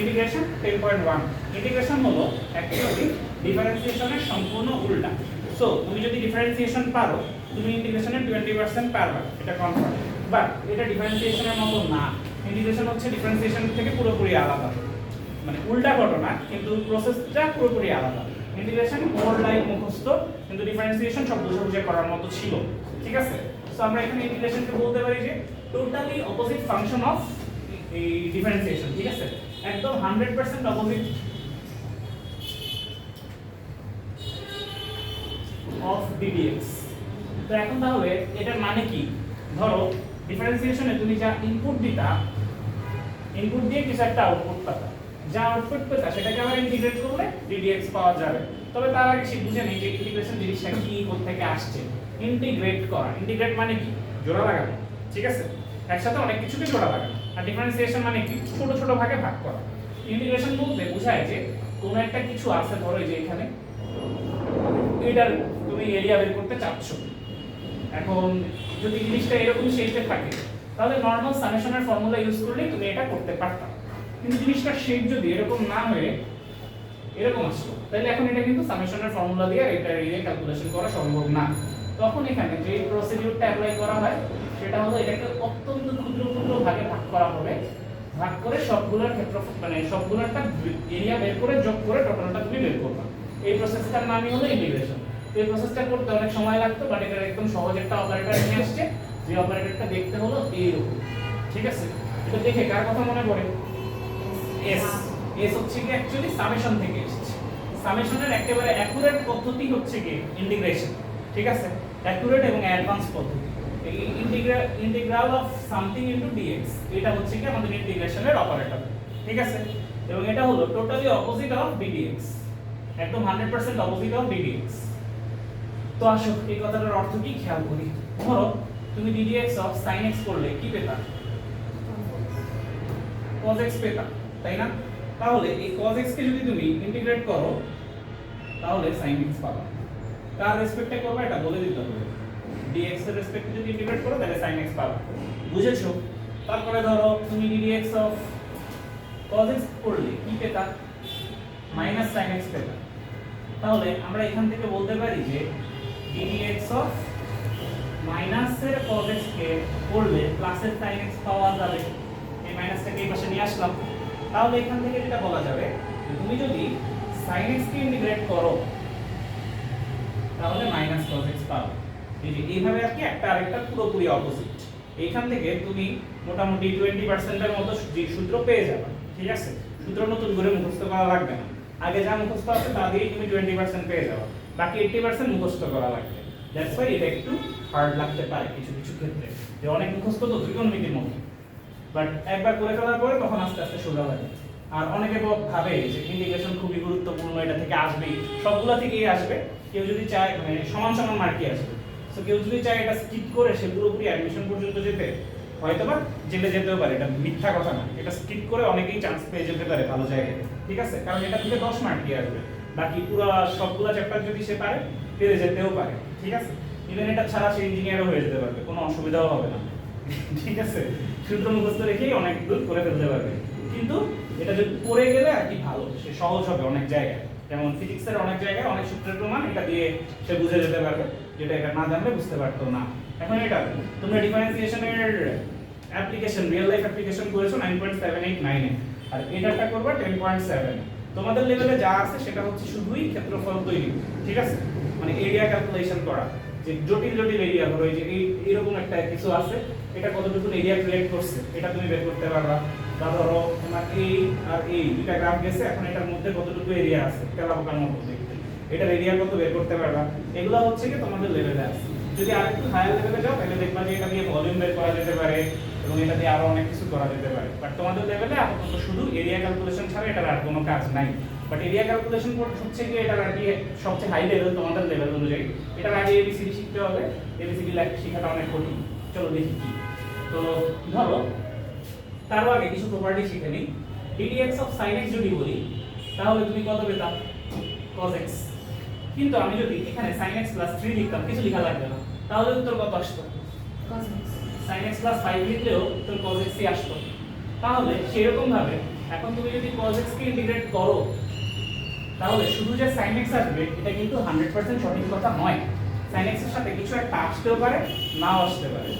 Integration ten point one integration হলো actually ডিফারেন্সিয়েশনের সম্পূর্ণ উল্টা। সো তুমি যদি ডিফারেন্সিয়েশন পারো, তুমি ইন্টিগ্রেশনের টোয়েন্টি পার্সেন্ট পারবা, এটা কনফার্ম বাট এটা ডিফারেন্সিয়েশনের মতো না। ইন্টিগ্রেশন হচ্ছে ডিফারেন্সিয়েশন থেকে পুরোপুরি আলাদা। মানে উল্টা ঘটনা, কিন্তু প্রসেসটা পুরোপুরি আলাদা। ইন্টিগ্রেশন মোর লাইক মুখস্থ, কিন্তু ডিফারেন্সিয়েশন সব বুঝে বুঝে করার মতো ছিল। ঠিক আছে? সো আমরা এখানে ইন্টিগ্রেশনকে বলতে পারি যে টোটালি অপোজিট ফাংশন অফ এই ডিফারেন্সিয়েশন ঠিক আছে? একদম hundred percent opposite of d d x তো এখন তাহলে এটার মানে কি? ধরো ডিফারেন্সিয়েশনে তুমি যা ইনপুট দিতা ইনপুট দিয়ে কিছু একটা আউটপুট পাতা। যা আউটপুট পেতা, সেটাকে আবার ইন্টিগ্রেট করলে ডিডিএক্স পাওয়া যাবে। তবে তার আগে সে বুঝে নেই যে ইন্টিগ্রেশন জিনিসটা কি কোথা থেকে আসছে। ইন্টিগ্রেট করা। ইন্টিগ্রেট মানে কি? জোড়া লাগানো। ঠিক আছে? একসাথে অনেক কিছুকে জোড়া লাগানো। আর ডিফারেন্সিয়েশন মানে কি? ছোট ছোট ভাগে ভাগ করা। ইন্টিগ্রেশন বলতে বোঝায় যে কোনো একটা কিছু আছে ধরো যে এখানে এটার তুমি এরিয়া বের করতে চাচ্ছ। এখন যদি জিনিসটা এরকম শেপে থাকে, তাহলে নর্মাল সামেশনের ফর্মুলা ইউজ করলে তুমি এটা করতে পারতাম কিন্তু জিনিসটা শেপ যদি এরকম না হয়ে এরকম আসলো তাহলে এখন এটা কিন্তু সামেশনের ফর্মুলা দিয়ে এটা এরিয়া ক্যালকুলেশন করা সম্ভব না। তখন এখানে যে প্রসিডিউরটা অ্যাপ্লাই করা হয়, সেটা হলো এটাকে অত্যন্ত ক্ষুদ্র ক্ষুদ্র ভাগ করা হবে, ভাগ করে সবগুলোর ক্ষেত্রফল মানে সবগুলোরটা এরিয়া বের করে যোগ করে টোটালটা তুমি বের করবা। এই প্রসেসটার নামই হলো ইন্টিগ্রেশন এই প্রসেসটা করতে অনেক সময় লাগতো বাট এটা একদম সহজ একটা অপারেটর নিয়ে আসছে। যে অপারেটরটা দেখতে হলো এইরকম। ঠিক আছে? এটা দেখে কার কথা মনে পড়ে? এস এস হচ্ছে কি অ্যাকচুয়ালি সামেশন থেকে এসেছে। সামেশনের একেবারে অ্যাকুরেট পদ্ধতি হচ্ছে কি ইন্টিগ্রেশন ঠিক আছে? অ্যাকুরেট এবং অ্যাডভান্স পদ্ধতি। এই integral integral of something into d x এটা হচ্ছে কি আমাদের ইন্টিগ্রেশনের অপারেটর ঠিক আছে? এবং এটা হলো টোটালি অপোজিট অফ ডিডিএক্স একদম 100% অপোজিট অফ ডিডিএক্স তো আসো, এই কথাটার অর্থ কি? খেয়াল করি। ধরো, তুমি ডিডিএক্স অফ sin x করলে কি পেতা? cos x পেতা, তাই না? তাহলে এই cos x কে যদি তুমি ইন্টিগ্রেট করো, তাহলে sin x পাবা। কার রেসপেক্টে করবে? এটা বলে দিতে হবে। Dx এর রেসপেক্টে যদি ইন্টিগ্রেট করো, তাহলে sin x পাবা। বুঝেছ? তারপরে ধরো, তুমি dx অফ cos x করলে, কি পেতা? মাইনাস sin x পেতা। তাহলে আমরা এখান থেকে বলতে পারি যে dx অফ মাইনাসের cos x কে করলে প্লাসের sin x পাওয়া যাবে। এই মাইনাসটাকে এই পাশে নিয়ে আসলাম। তাহলে এখান থেকে যেটা বলা যাবে তুমি যদি sin x কে ইন্টিগ্রেট করো, তাহলে মাইনাস cos x পাবে। এই যে এইভাবে আর কি একটা আরেকটা পুরোপুরি অপোজিট এইখান থেকে তুমি মোটামুটি টোয়েন্টি পার্সেন্টের মতো সূত্র পেয়ে যাবে, ঠিক আছে? সূত্র নতুন করে মুখস্থ করা লাগবে না। আগে যা মুখস্থ আছে তা দিয়েই তুমি টোয়েন্টি পার্সেন্ট পেয়ে যাবে। বাকি এইটটি পার্সেন্ট মুখস্থ করা লাগবে। দ্যাটস ওয়াই এটা একটু হার্ড লাগতে পারে কিছু কিছু ক্ষেত্রে। যে অনেক মুখস্থ তো ত্রিকোণমিতির মধ্যে। বাট একবার করে ফেলার পরে তখন আস্তে আস্তে সোজা লাগে আর অনেকে ভাবে যে ইন্টিগ্রেশন খুবই গুরুত্বপূর্ণ, এটা থেকে আসবেই। সবগুলা থেকেই আসবে। কেউ যদি চায় মানে সমান সমান মার্কই আসবে। তো কেউ যদি চায় এটা স্কিপ করে সে পুরোপুরি অ্যাডমিশন পর্যন্ত যেতে হয়তো বা জেলে যেতেও পারে। এটা মিথ্যা কথা না। এটা স্কিপ করে অনেকেই চান্স পেয়ে যেতে পারে ভালো জায়গায়। ঠিক আছে? কারণ এটা থেকে দশ মার্কই আসবে। বাকি পুরো সবগুলা চ্যাপ্টার যদি সে পারে পেরে যেতেও পারে। ঠিক আছে? ইভেন এটা ছাড়া সে ইঞ্জিনিয়ারও হয়ে যেতে পারবে। কোনো অসুবিধাও হবে না। ঠিক আছে? সূত্র মুখস্থ রেখেই অনেক দূর করে ফেলতে পারবে। কিন্তু এটা যদি পড়ে গেলে আর কি ভালো। সে সহজ হবে অনেক জায়গায়। যেমন ফিজিক্সের অনেক জায়গায় অনেক সূত্রের প্রমাণ, এটা দিয়ে সে বুঝে যেতে পারবে। যেটা এটা না জানলে বুঝতে পারতো না। এখন এটা, তোমরা ডিফারেন্সিয়েশনের অ্যাপ্লিকেশন রিয়েল লাইফ অ্যাপ্লিকেশন করেছ নাইন পয়েন্ট সেভেন এইট নাইনে আর এটাটা করবা টেন পয়েন্ট সেভেন তোমাদের লেভেলে যা আছে সেটা হচ্ছে শুধুই ক্ষেত্রফল তৈরি, ঠিক আছে? মানে এরিয়া ক্যালকুলেশন করা। যে জটিল জটিল এরিয়া ধরো এই যে এই, এরকম একটা কিছু আছে, এটা কতটুকু এরিয়া ক্রিয়েট করছে, এটা তুমি বের করতে পারবা। বা ধরো তোমার এই আর এই, দুইটা গ্রাফ গেছে, এখন এটার মধ্যে কতটুকু এরিয়া আছে তেলাপোকার মতো। দেখতে এটার এরিয়া কত বের করতে পারবা? এগুলো হচ্ছে কি তোমাদের লেভেলে আছে যদি আরেকটু হায়ার লেভেলে যাও, তাহলে দেখবা যে এটা দিয়ে ভলিউম বের করা যেতে পারে এবং এটা দিয়ে আরও অনেক কিছু করা যেতে পারে। বাট তোমাদের লেভেলে আপাতত শুধু এরিয়া ক্যালকুলেশন ছাড়া এটার আর কোনো কাজ নাই। বাট এরিয়া ক্যালকুলেশন হচ্ছে কি এটার আর কি সবচেয়ে হাই লেভেল তোমাদের লেভেল অনুযায়ী। এটার আগে এবিসিডি শিখতে হবে। এবিসিডি শেখাটা অনেক কঠিন। চলো দেখি কি। তো ধরো, তারও আগে কিছু প্রপার্টি শিখে নিই। Ddx অফ sin x যদি বলি, তাহলে তুমি কত পেতাম cos কিন্তু আমি যদি এখানে sin x 3 লিখতাম কিছু লেখা লাগবে না। তাহলে উত্তর কত আসতো? Sin x 5 লিখলেও তোর cos x ই আসতো। তাহলে সেরকম ভাবে এখন তুমি যদি cos x কে ইন্টিগ্রেট করো তাহলে শুধু যে sin x আসবে এটা কিন্তু 100% সঠিক কথা নয়। sin x এর সাথে কিছু একটা আসতেও পারে নাও আসতে পারে।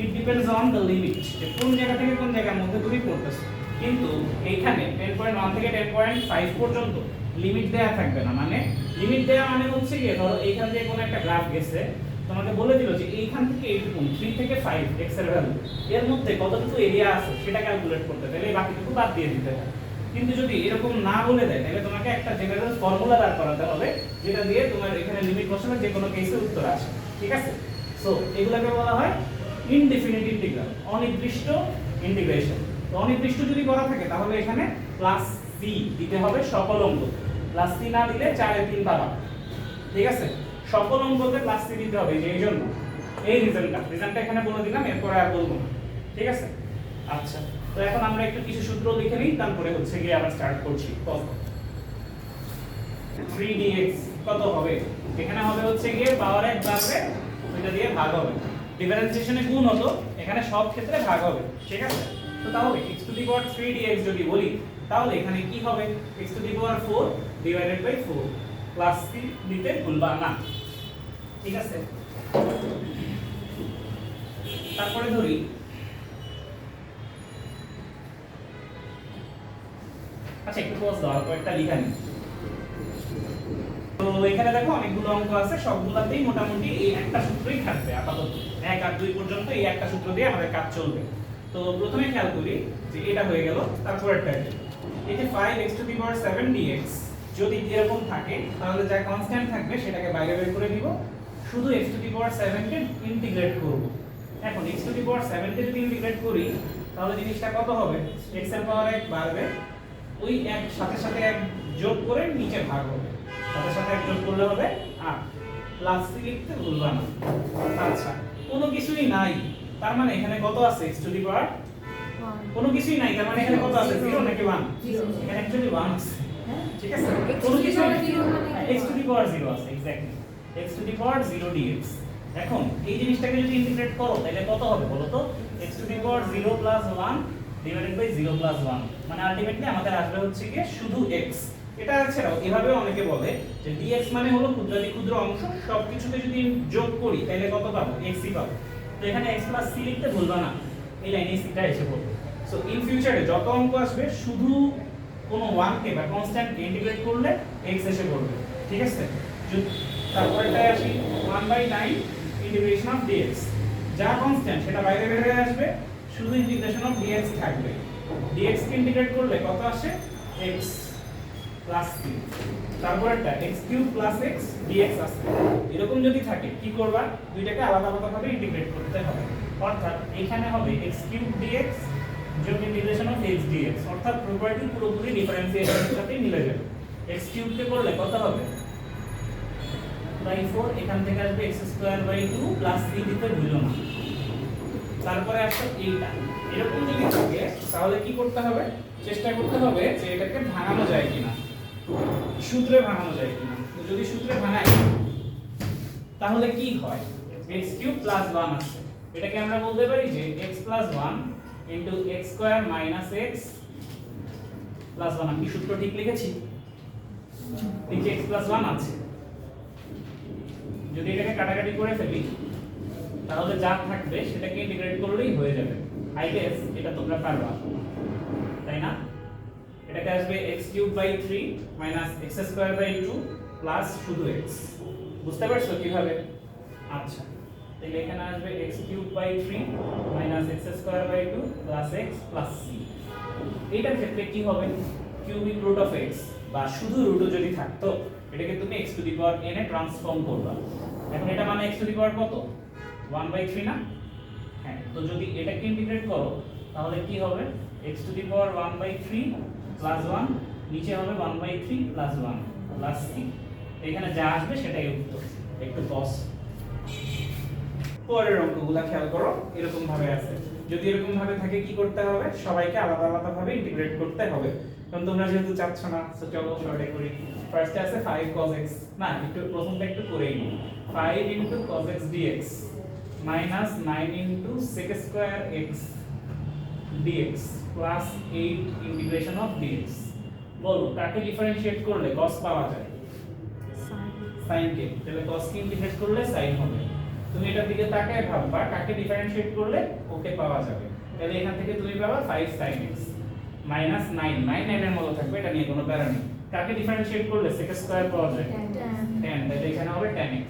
It depends on the limit যে কোন জায়গা থেকে কোন জায়গার মধ্যে তুমি পড়তেছো কিন্তু এইখানে 10.1 থেকে 10.5 পর্যন্ত লিমিট দেয়া থাকবে না। মানে লিমিট দেয়া মানে হচ্ছে কি ধরো এইখান থেকে কোন একটা গ্রাফ গেছে, তোমাকে বলে দিল যে এইখান থেকে এইটুকু 3 থেকে 5 x এর ভ্যালু এর মধ্যে কতটুকু এরিয়া আছে সেটা ক্যালকুলেট করতে তাহলে বাকিটুকু বাদ দিয়ে দিতে হয়। কিন্তু যদি এরকম না বলে দেয়, তাহলে তোমাকে একটা জেনারেল ফর্মুলা দাঁড় করাতে হবে, যেটা দিয়ে তোমার এখানে লিমিট বসালে যে কোনো কেসে উত্তর আসে। ঠিক আছে? সো এগুলোকে বলা হয় ইনডেফিনিট ইন্টিগ্রাল অনির্দিষ্ট ইন্টিগ্রেশন অনির্দিষ্ট যদি করা থাকে, তাহলে এখানে প্লাস সি দিতে হবে সকল অঙ্ক প্লাস সি না দিলে চারে তিন পাবা। ঠিক আছে? সকল অঙ্কতে প্লাস সি দিতে হবে যে এই জন্য। এই রিজনটা রিজনটা এখানে বলে দিলাম, এরপরে আর বলব না। ঠিক আছে? আচ্ছা তো এখন আমরা একটু কিছু সূত্র লিখে নিই, তারপরে হচ্ছে গিয়ে আবার স্টার্ট করছি। কত? 3dx কত হবে? এখানে হবে হচ্ছে গিয়ে পাওয়ার এক বাড়বে ওইটা দিয়ে ভাগ হবে। ডিফারেন্সিয়েশনে গুণ হতো, এখানে সব ক্ষেত্রে ভাগ হবে। ঠিক আছে? তো তাহলে x to the power 3dx যদি বলি, তাহলে এখানে কি হবে? x to the power 4 divided by 4 plus c দিতে ভুলবা না। ঠিক আছে? তারপরে ধরি। আচ্ছা একটু পজ দাও কয়েকটা লিখা নিই। তো এখানে দেখো অনেকগুলো অঙ্ক আছে, সবগুলাতেই মোটামুটি এই একটা সূত্রই থাকবে, আপাতত। এক আর দুই পর্যন্ত এই একটা সূত্র দিয়ে আমাদের কাজ চলবে। তো প্রথমে খেয়াল করি যে এটা হয়ে গেল তারপরেরটা এই যে 5x two the power 7 dx যদি এরকম থাকে, তাহলে যা কনস্ট্যান্ট থাকবে সেটাকে বাইরে বের করে দিব শুধু x টু দি পাওয়ার 7 কে ইন্টিগ্রেট করব। এখন x টু দি পাওয়ার 7 কে যদি ইন্টিগ্রেট করি, তাহলে জিনিসটা কত হবে? x এর পাওয়ার 1 বাড়বে। ওই এক সাথে সাথে এক যোগ করে নিচে ভাগ হবে। সাথে সাথে এক যোগ করলে হবে আট। প্লাস সি লিখতে ভুলবা না। আচ্ছা কোনো কিছুই নাই। তার মানে এখানে কত আছে? X টু দি পাওয়ার কোনো কিছুই নাই তার মানে এখানে কত আছে? 0 নাকি 1 Zero. এখানে অ্যাকচুয়ালি 1 আছে। ঠিক আছে? কোনো power নাই। মানে হ্যাঁ, x টু দি পাওয়ার 0 আছে exactly x to the power 0 dx. এখন এই জিনিসটাকে যদি ইন্টিগ্রেট করো তাহলে কত হবে বলো তো? X to the power 0 plus 1 divided by 0 plus 1 মানে আলটিমেটলি আমাদের আসবে হচ্ছে কি শুধু x এটা ছাড়াও এভাবেও অনেকে বলে যে dx মানে হলো ক্ষুদ্রাতি ক্ষুদ্র অংশ। সবকিছুকে যদি যোগ করি তাহলে কত পাবো? X ই পাবো। তো এখানে x প্লাস c লিখতে ভুলবা না। এই লাইনে সিটা এসে পড়বে। সো ইন ফিউচারে যত অঙ্ক আসবে, শুধু কোনো ওয়ানকে বা কনস্ট্যান্টকে ইন্টিগ্রেট করলে x এসে পড়বে। ঠিক আছে? যদি তারপরেটায় আসি 1 বাই 9 ইন্টিগ্রেশন অফ dx যা কনস্ট্যান্ট সেটা বাইরে বের হয়ে আসবে, শুধু ইন্টিগ্রেশন অফ dx থাকবে। dx কে ইন্টিগ্রেট করলে কত আসে? X প্লাস c তারপরেরটা x cube plus x dx আসবে এরকম যদি থাকে, কি করবা? দুইটাকে আলাদা আলাদা ভাবে ইন্টিগ্রেট করতে হবে। অর্থাৎ এখানে হবে x কিউব dx যোগ ইন্টিগ্রেশন অফ x dx অর্থাৎ প্রপার্টি পুরোপুরি ডিফারেন্সিয়েশনের সাথে মিলে যাবে। x কিউব কে করলে কত হবে? বাই 4 এখান থেকে আসবে x square by 2 plus c দিতে ভুলো না। তারপরে আসবে এইটা। এরকম যদি থাকে, তাহলে কি করতে হবে? চেষ্টা করতে হবে যে এটাকে ভাঙানো যায় কিনা। সূত্রে ভাঙানো যায় কিনা যদি সূত্রে ভাঙাই তাহলে কি হয়? x কিউব প্লাস 1 আছে। এটাকে আমরা বলতে পারি যে x plus 1 into x square minus x plus 1 আমি সূত্র ঠিক লিখেছি? নিচে x প্লাস 1 আছে। যদি এটাকে কাটাকাটি করে ফেলি, তাহলে যা থাকবে সেটাকে ইন্টিগ্রেট করলেই হয়ে যাবে। আই গেস এটা তোমরা পারবা। আসবে x cube by 3 minus x square by 2 plus শুধু x বুঝতে পারছ কীভাবে? আচ্ছা তাহলে এখানে আসবে x cube by 3 minus x square by 2 plus x plus c এইটার ক্ষেত্রে কি হবে? কিউবিক রুট অফ x বা শুধু রুটও যদি থাকতো, এটাকে তুমি x to the power n এ ট্রান্সফর্ম করবা। এখন এটা মানে x টু দি পাওয়ার কত? 1 বাই 3 না? হ্যাঁ তো যদি এটাকে ইন্টিগ্রেট করো, তাহলে কি হবে? x to the power 1 by 3 plus one নিচে হবে one by three plus one plus 3 এখানে যা আসবে সেটাই উত্তর। একটু বস পরের অঙ্কগুলা খেয়াল করো, এরকম ভাবে আছে। যদি এরকম ভাবে থাকে, কি করতে হবে? সবাইকে আলাদা আলাদা ভাবে ইন্টিগ্রেট করতে হবে। কারণ তোমরা যেহেতু চাচ্ছ না চলো শর্টে করি। ফার্স্টে আছে 5 cos x না, একটু প্রথমটা একটু করেই নিই। 5 into cos x dx minus 9 into sec square x dx plus 8 integration of dx বলো কাকে ডিফারেন্সিয়েট করলে cos পাওয়া যায়? Sin কে তাহলে cos কে ইন্টিগ্রেট করলে sin হবে। তুমি এটার দিকে তাকায় ভাববা কাকে ডিফারেন্সিয়েট করলে ওকে পাওয়া যাবে। তাহলে এখান থেকে তুমি পাবা 5 sin x মাইনাস 9 9 9 এর মতো থাকবে এটা নিয়ে কোনো প্যারা নেই। কাকে ডিফারেন্সিয়েট করলে sec স্কয়ার পাওয়া যায়। 10 তাহলে এখানে হবে 10x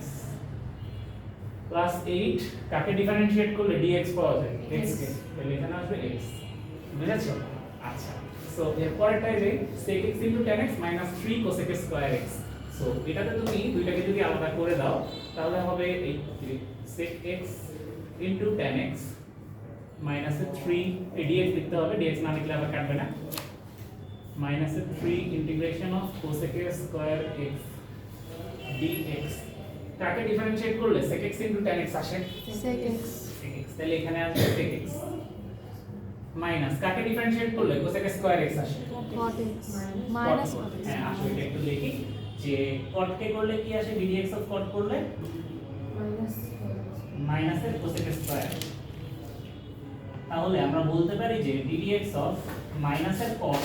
প্লাস 8 কাকে ডিফারেন্সিয়েট করলে dx পাওয়া যায়। X কে তাহলে এখানে আসবে x বুঝেছ? আচ্ছা সো এরপরেরটাই যে sec x 10x 3 cosec square x so এটাতে তুমি দুইটাকে যদি আলাদা করে দাও তাহলে হবে এই sec x 10x মাইনাস 3 এই dx লিখতে হবে dx না লিখলে আবার কাটবে না minus 3 integration of cosec square x dx কাকে ডিফারেন্সিয়েট করলে? sec x 10x আসে? Sec x তাহলে এখানে আসবে sec x মাইনাস কাকে ডিফারেন্সিয়েট করলে? cosec স্কয়ার x আসে। মাইনাস cot করলে। হ্যাঁ আসলে এটা একটু লিখি যে cot কে করলে কি আসে? ddx অফ cot করলে? মাইনাসের cosec স্কয়ার তাহলে আমরা বলতে পারি যে ddx অফ মাইনাসের cot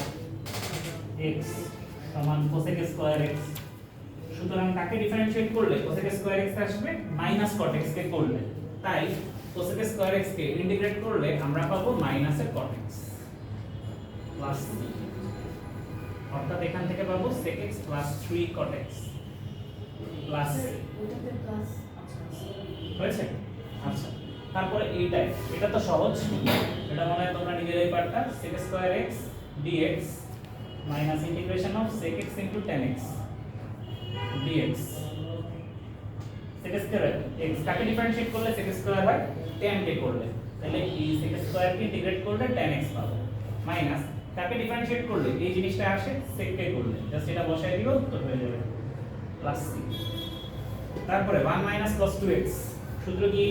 x সমান cosec স্কয়ার x সুতরাং কাকে ডিফারেন্সিয়েট করলে? cosec স্কয়ার x আসবে মাইনাস cot x কে করলে। তাই cosec স্কয়ার x কে ইন্টিগ্রেট করলে আমরা পাবো মাইনাসের cot x প্লাস অর্থাৎ এখান থেকে পাবো sec x plus 3 cot x plus হয়েছে? আচ্ছা। তারপরে এইটাই এটা তো সহজ। এটা মনে হয় তোমরা নিজেরাই পারতা। sec square x dx minus integration of sec x into 10x dx sec square x কাকে ডিফারেন্সিয়েট করলে sec স্কয়ার হয়? 10 কে করলে? তাহলে এই sec স্কয়ার কে ইন্টিগ্রেট করলে 10x পাবো। মাইনাস কাকে ডিফারেন্সিয়েট করলে এই জিনিসটা আসে sec কে করলে। জাস্ট এটা বসায় দিলে উত্তর হয়ে যাবে। প্লাস c তারপরে 1 মাইনাস cos 2x সূত্র কি?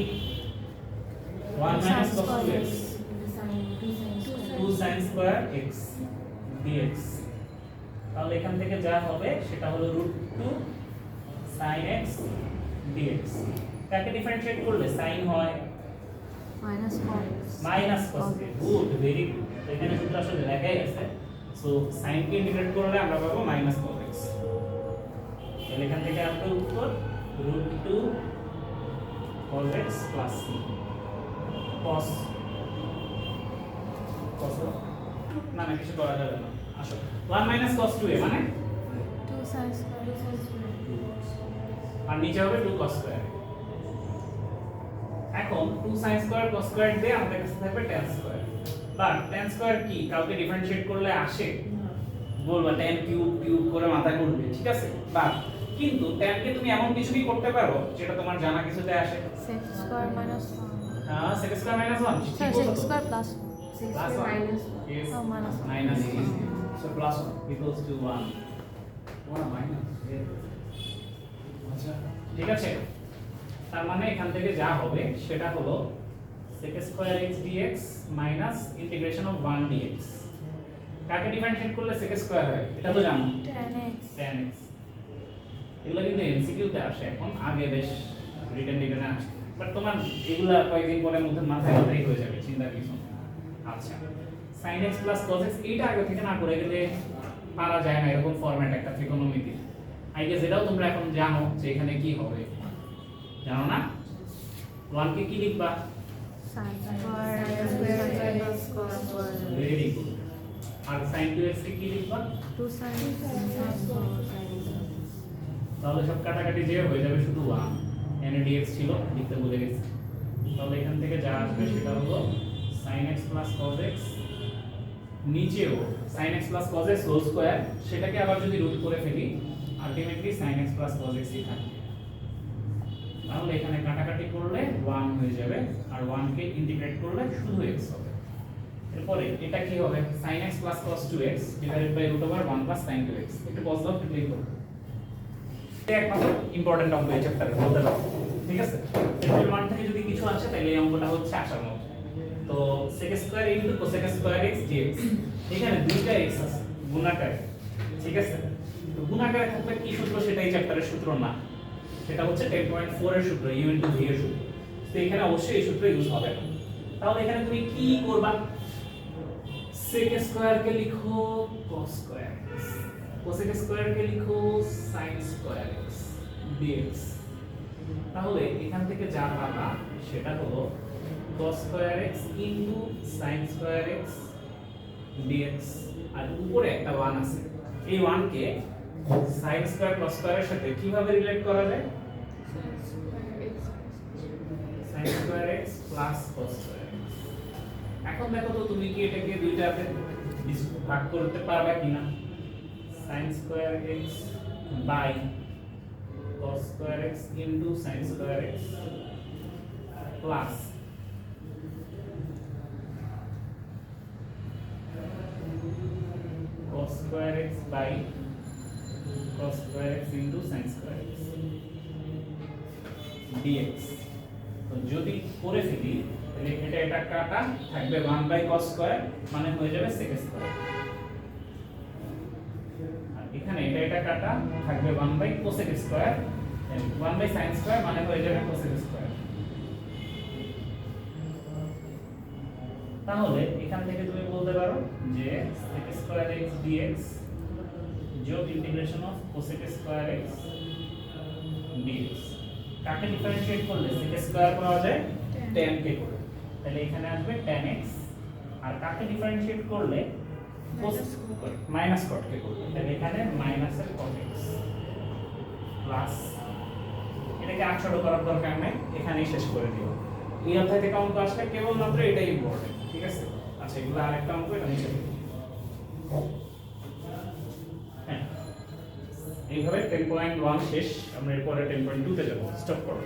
1 minus cos 2x 2 sin square x dx তাহলে এখান থেকে যা হবে সেটা হলো root two sin x dx কাকে ডিফারেন্সিয়েট করলে sin হয় minus cos good very good এখানে সূত্র আসলে লেখাই আছে। সো sin কে ইন্টিগ্রেট করলে আমরা পাবো মাইনাস cos x তাহলে এখান থেকে আসবে উত্তর root two cos x c cos cos না না কিছু করা যাবে না। আসো। 1 মাইনাস cos 2a মানে? টু সাইন্স আর নিচে হবে 2 cos স্কয়ার এখন 2 sin স্কয়ার cos স্কয়ার দিয়ে আমাদের কাছে থাকবে tan square but tan square কি কাউকে ডিফারেন্সিয়েট করলে আসে বলবা tan কিউব কিউব করে মাথা ঘুরবে ঠিক আছে বাট কিন্তু tan কে তুমি এমন কিছু কি করতে পারো যেটা তোমার জানা কিছুতে আসে সেক স্কয়ার মাইনাস হ্যাঁ sec স্কয়ার মাইনাস 1 ঠিক বলছো তো? Square plus Plus one. Yes. Oh, minus one. Minus is so plus one equals to one. One minus. আচ্ছা ঠিক আছে তার মানে এখান থেকে যা হবে সেটা হলো sec square x dx minus integration of 1 dx কাকে ডিফারেন্সিয়েট করলে sec স্কয়ার হয়? এটা তো জানো। tan x এগুলো কিন্তু এমসিকিউ তে আসে এখন আগে বেশ রিটেন রিটেনে আসে বাট তোমার এগুলা কয়েকদিন পরে মধ্যে মাথায় মাথায় হয়ে যাবে চিন্তা কিছু আচ্ছা sin x cos x এইটা আগে থেকে না করে গেলে পারা যায় না এরকম ফরম্যাট একটা ত্রিকোণমিতি আই গেস এটাও তোমরা এখন জানো যে এখানে কি হবে। জানো না? 1 কে লিখবা? সাইন ভেরি গুড আর sin 2x কে কি লিখবা? টু সাইন তাহলে সব কাটাকাটি যে হয়ে যাবে শুধু 1 এখানে dx ছিল, লিখতে ভুলে গেছি। তাহলে এখান থেকে যা আসবে সেটা হলো sin x plus cos x নিচেও sin x cos x whole square সেটাকে আবার যদি রুট করে ফেলি ultimately sin x cos x ই থাকবে। তাহলে এখানে কাটাকাটি করলে 1 হয়ে যাবে আর 1 কে ইন্টিগ্রেট করলে শুধু x হবে। এরপরে এটা কি হবে? sin x plus cos 2x divided by root over 1 plus sin 2x একটু পজ দাও, একটু ক্লিক করো। এটা একমাত্র ইম্পর্টেন্ট অঙ্ক এই চ্যাপ্টারে বলতে পারো ঠিক আছে? চ্যাপ্টার 1 থেকে যদি কিছু আসে তাহলে এই অঙ্কটা হচ্ছে আসার মতো। তো sec square into cosec square x dx এখানে দুইটা x আছে, গুণাকারে। ঠিক আছে? তো গুণাকারে থাকলে কি সূত্র? সেটাই চ্যাপ্টারের সূত্র না। সেটা হচ্ছে 10.4 এর সূত্র, u ইনটু v এর সূত্র। তো এখানে অবশ্যই এই সূত্র ইউজ হবে না। তাহলে এখানে তুমি কি করবা? sec স্কয়ার কে লিখো cos স্কয়ার cosec স্কয়ার কে লিখো sin স্কয়ার x dx তাহলে এখান থেকে যা পাবা, সেটা হলো cos square x into sin square x dx আর উপরে একটা 1 আছে। এই 1 কে sin স্কয়ার cos স্কয়ারের সাথে কীভাবে রিলেট করা যায়? sin square x plus cos square এখন দেখো তো তুমি কি এটাকে দুইটাতে ভাগ করতে পারবে কিনা? sin square x by cos square x into sin square x plus cos square x by cos square x into sin square x. dx তো যদি করে ফেলি, তাহলে এটা এটা কাটা থাকবে 1 বাই cos স্কয়ার মানে হয়ে যাবে sec স্কয়ার আর এখানে এটা এটা কাটা থাকবে 1 by cosec square 1 by sin square মানে হয়ে যাবে cosec স্কয়ার তাহলে এখান থেকে তুমি বলতে পারো যে sec স্কয়ার x dx যোগ integration of cosec square x dx কাকে ডিফারেন্সিয়েট করলে? sec স্কয়ার পাওয়া যায় tan কে করে। তাহলে এখানে আসবে tan x আর কাকে ডিফারেন্সিয়েট করলে? মাইনাস cot কে করবে। তাহলে এখানে মাইনাস এর cot x প্লাস এটাকে আটশো করার দরকার নাই এখানেই শেষ করে দিও। এই অধ্যায় থেকে অঙ্ক আসলে কেবলমাত্র এটাই ইম্পর্টেন্ট ঠিক আছে? আচ্ছা এগুলো আরেকটা অঙ্ক এটা নিচে দিই। হ্যাঁ এইভাবে টেন পয়েন্ট ওয়ান শেষ আমরা এরপরে টেন পয়েন্ট টুতে যাব। স্টপ করো।